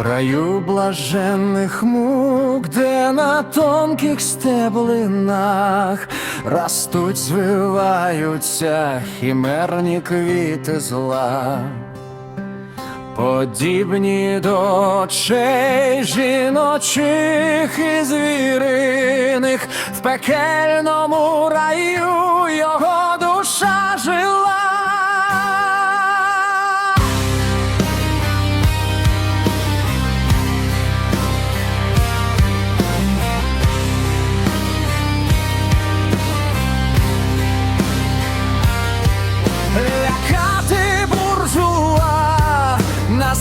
раю блаженних мук, де на тонких стеблинах ростуть, звиваються хімерні квіти зла. Подібні до очей жіночих і звіриних, в пекельному раю його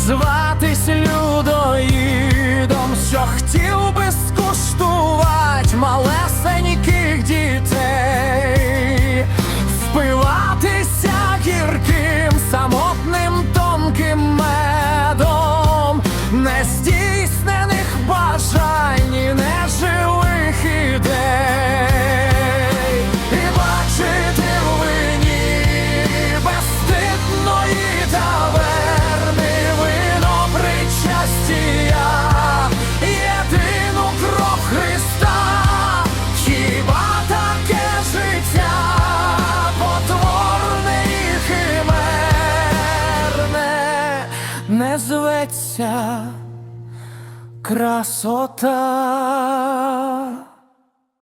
назватись людоїдом, зветься красота.